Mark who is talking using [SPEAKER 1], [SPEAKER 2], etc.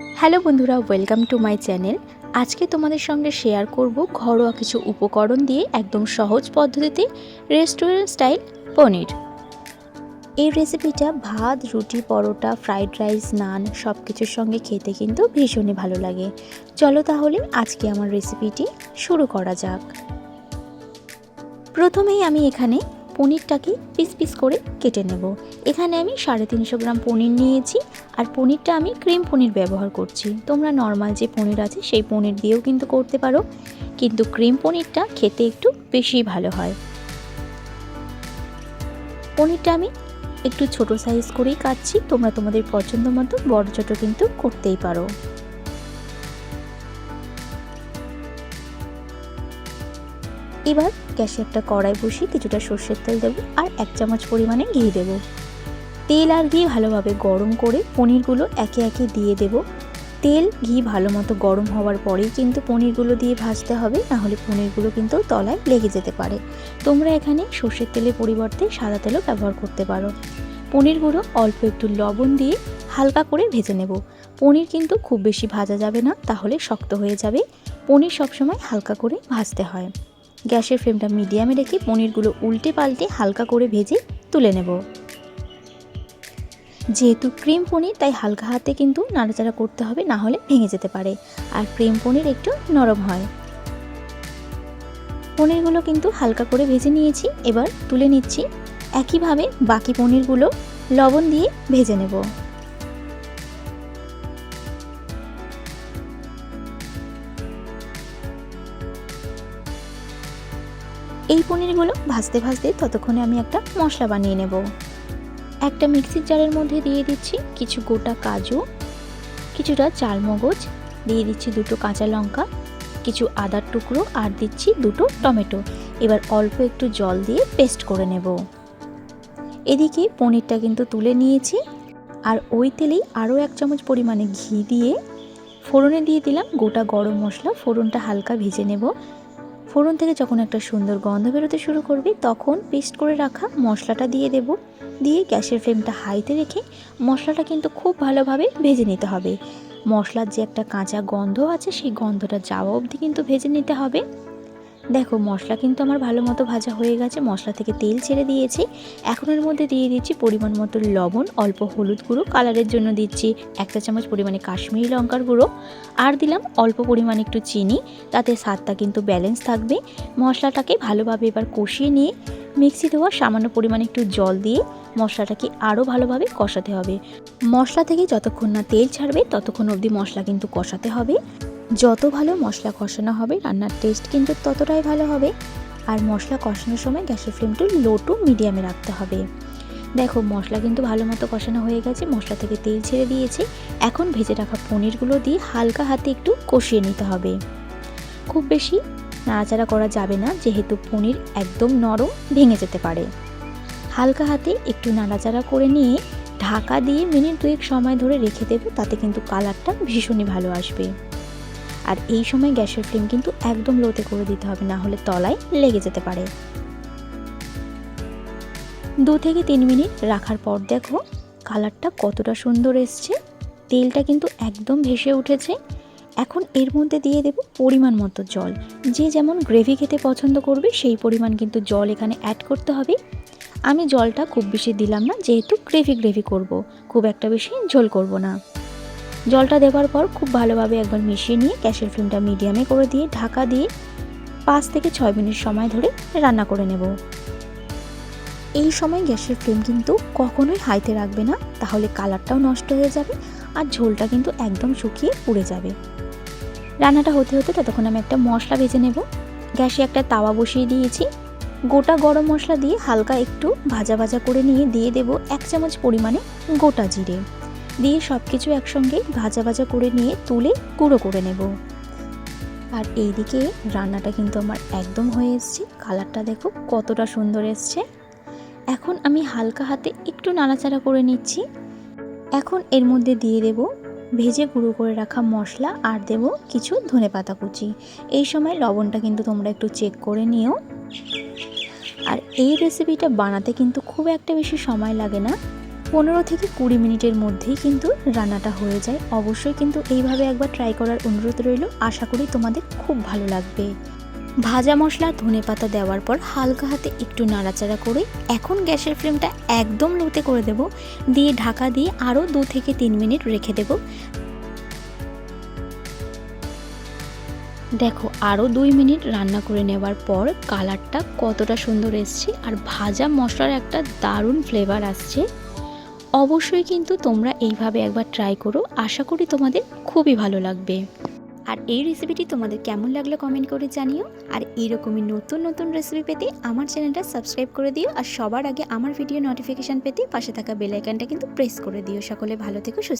[SPEAKER 1] Hello বন্ধুরা welcome to my channel আজকে তোমাদের সঙ্গে শেয়ার করব ঘরোয়া কিছু উপকরণ দিয়ে একদম সহজ পদ্ধতিতে রেস্টুরেন্ট স্টাইল পনির। এই রেসিপিটা ভাত, রুটি, পরোটা ফ্রাইড রাইস নান সব কিছুর সঙ্গে খেতে কিন্তু ভীষণই ভালো লাগে। চলো তাহলে আজকে আমার রেসিপিটি শুরু করা যাক। প্রথমেই আমি এখানে পনিরটাকে পিস পিস করে কেটে নেব। এখানে আমি সাড়ে তিনশো গ্রাম পনির নিয়েছি আর পনিরটা আমি ক্রিম পনির ব্যবহার করছি। তোমরা নর্মাল যে পনির আছে সেই পনির দিয়েও কিন্তু করতে পারো, কিন্তু ক্রিম পনিরটা খেতে একটু বেশি ভালো হয়। পনিরটা আমি একটু ছোট সাইজ করেই কাটছি, তোমরা তোমাদের পছন্দ মতো বড় ছোট কিন্তু করতেই পারো। এবার গ্যাসে একটা কড়াই বসিয়ে কিছুটা সর্ষের তেল দেবো আর এক চামচ পরিমাণে ঘি দেবো। তেল আর ঘি ভালোভাবে গরম করে পনিরগুলো একে একে দিয়ে দেব। তেল, ঘি ভালো মতো গরম হওয়ার পরেই কিন্তু পনিরগুলো দিয়ে ভাজতে হবে, নাহলে পনিরগুলো কিন্তু তলায় লেগে যেতে পারে। তোমরা এখানে সর্ষের তেলের পরিবর্তে সাদা তেলও ব্যবহার করতে পারো। পনিরগুলো অল্প একটু লবণ দিয়ে হালকা করে ভেজে নেব। পনির কিন্তু খুব বেশি ভাজা যাবে না, তাহলে শক্ত হয়ে যাবে। পনির সবসময় হালকা করে ভাজতে হয়। গ্যাসের ফ্লেমটা মিডিয়ামে রেখে পনিরগুলো উল্টে পাল্টে হালকা করে ভেজে তুলে নেব। যেহেতু ক্রিম পনির, তাই হালকা হাতে কিন্তু নাড়াচাড়া করতে হবে, না হলে ভেঙে যেতে পারে। আর ক্রিম পনির একটু নরম হয়। পনিরগুলো কিন্তু হালকা করে ভেজে নিয়েছি, এবার তুলে নিচ্ছি। একইভাবে বাকি পনিরগুলো লবণ দিয়ে ভেজে নেব। এই পনিরগুলো ভাজতে ভাজতে ততক্ষণে আমি একটা মশলা বানিয়ে নেব। একটা মিক্সির জারের মধ্যে দিয়ে দিচ্ছি কিছু গোটা কাজু, কিছুটা চালমগজ, দিয়ে দিচ্ছি দুটো কাঁচা লঙ্কা, কিছু আদার টুকরো আর দিচ্ছি দুটো টমেটো। এবার অল্প একটু জল দিয়ে পেস্ট করে নেব। এদিকে পনিরটা কিন্তু তুলে নিয়েছি আর ওই তেলেই আরও এক চামচ পরিমাণে ঘি দিয়ে ফোড়নে দিয়ে দিলাম গোটা গরম মশলা। ফোড়নটা হালকা ভেজে নেব। ফোড়ন থেকে যখন একটা সুন্দর গন্ধ বেরোতে শুরু করবে, তখন পেস্ট করে রাখা মশলাটা দিয়ে দেব। দিয়ে গ্যাসের ফ্লেমটা হাইতে রেখে মশলাটা কিন্তু খুব ভালোভাবে ভেজে নিতে হবে। মশলার যে একটা কাঁচা গন্ধ আছে, সেই গন্ধটা যাওয়া অবধি কিন্তু ভেজে নিতে হবে। দেখো, মশলা কিন্তু আমার ভালো মতো ভাজা হয়ে গেছে। মশলা থেকে তেল ছেড়ে দিয়েছি। এখন এর মধ্যে দিয়ে দিচ্ছি পরিমাণ মতো লবণ, অল্প হলুদ গুঁড়ো, কালারের জন্য দিচ্ছি একটা চামচ পরিমাণে কাশ্মীরি লঙ্কার গুঁড়ো আর দিলাম অল্প পরিমাণে একটু চিনি। তাতে স্বাদটা কিন্তু ব্যালেন্স থাকবে। মশলাটাকে ভালোভাবে এবার কষিয়ে নিয়ে মিক্সি ধোয়া সামান্য পরিমাণে একটু জল দিয়ে মশলাটাকে আরও ভালোভাবে কষাতে হবে। মশলা থেকে যতক্ষণ না তেল ছাড়বে, ততক্ষণ অবধি মশলা কিন্তু কষাতে হবে। যত ভালো মশলা কষানো হবে, রান্নার টেস্ট কিন্তু ততটাই ভালো হবে। আর মশলা কষানোর সময় গ্যাসের ফ্লেমটা লো টু মিডিয়ামে রাখতে হবে। দেখো, মশলা কিন্তু ভালো মতো কষানো হয়ে গেছে, মশলা থেকে তেল ছেড়ে দিয়েছি। এখন ভেজে রাখা পনিরগুলো দিয়ে হালকা হাতে একটু কষিয়ে নিতে হবে। খুব বেশি নাড়াচাড়া করা যাবে না, যেহেতু পনির একদম নরম ভেঙে যেতে পারে। হালকা হাতে একটু নাড়াচাড়া করে নিয়ে ঢাকা দিয়ে মিনিট দুয়েক সময় ধরে রেখে দেবো, তাতে কিন্তু কালারটা ভীষণই ভালো আসবে। আর এই সময় গ্যাসের ফ্লেম কিন্তু একদম লোতে করে দিতে হবে, না হলে তলায় লেগে যেতে পারে। দু থেকে তিন মিনিট রাখার পর দেখো কালারটা কতটা সুন্দর এসছে। তেলটা কিন্তু একদম ভেসে উঠেছে। এখন এর মধ্যে দিয়ে দেব পরিমাণ মতো জল। যে যেমন গ্রেভি খেতে পছন্দ করবে, সেই পরিমাণ কিন্তু জল এখানে অ্যাড করতে হবে। আমি জলটা খুব বেশি দিলাম না, যেহেতু গ্রেভি গ্রেভি করব, খুব একটা বেশি ঝোল করব না। জলটা দেওয়ার পর খুব ভালোভাবে একবার মিশিয়ে নিয়ে গ্যাসের ফ্লেমটা মিডিয়ামে করে দিয়ে ঢাকা দিয়ে পাঁচ থেকে ছয় মিনিট সময় ধরে রান্না করে নেব। এই সময় গ্যাসের ফ্লেম কিন্তু কখনোই হাইতে রাখবে না, তাহলে কালারটাও নষ্ট হয়ে যাবে আর ঝোলটা কিন্তু একদম শুকিয়ে পুড়ে যাবে। রান্নাটা হতে হতে ততক্ষণ আমি একটা মশলা ভেজে নেব। গ্যাসে একটা তাওয়া বসিয়ে দিয়েছি। গোটা গরম মশলা দিয়ে হালকা একটু ভাজা ভাজা করে নিয়ে দিয়ে দেব এক চামচ পরিমাণে গোটা জিরে। দিয়ে সব কিছু একসঙ্গে ভাজা ভাজা করে নিয়ে তুলে গুঁড়ো করে নেব। আর এইদিকে রান্নাটা কিন্তু আমার একদম হয়ে এসছে। কালারটা দেখো কতটা সুন্দর এসছে। এখন আমি হালকা হাতে একটু নাড়াচাড়া করে নিচ্ছি। এখন এর মধ্যে দিয়ে দেব ভেজে গুঁড়ো করে রাখা মশলা আর দেব কিছু ধনে পাতা কুচি। এই সময় লবণটা কিন্তু তোমরা একটু চেক করে নিও। আর এই রেসিপিটা বানাতে কিন্তু খুব একটা বেশি সময় লাগে না। পনেরো থেকে কুড়ি মিনিটের মধ্যেই কিন্তু রান্নাটা হয়ে যায়। অবশ্যই কিন্তু এইভাবে একবার ট্রাই করার অনুরোধ রইল। আশা করি তোমাদের খুব ভালো লাগবে। ভাজা মশলা ধনে পাতা দেওয়ার পর হালকা হাতে একটু নাড়াচাড়া করে এখন গ্যাসের ফ্লেমটা একদম লোতে করে দেব। দিয়ে ঢাকা দিয়ে আরও দু থেকে তিন মিনিট রেখে দেব। দেখো আরও দুই মিনিট রান্না করে নেওয়ার পর কালারটা কতটা সুন্দর এসছে। আর ভাজা মশলার একটা দারুণ ফ্লেভার আসছে। অবশ্যই কিন্তু তোমরা এইভাবে একবার ট্রাই করো। আশা করি তোমাদের খুবই ভালো লাগবে। আর এই রেসিপিটি তোমাদের কেমন লাগল কমেন্ট করে জানিও। আর এইরকমই নতুন নতুন রেসিপি পেতে আমার চ্যানেলটা সাবস্ক্রাইব করে দিও। আর সবার আগে আমার ভিডিও নোটিফিকেশান পেতে পাশে থাকা বেল আইকনটা কিন্তু প্রেস করে দিও। সকলে ভালো থেকো, সুস্থ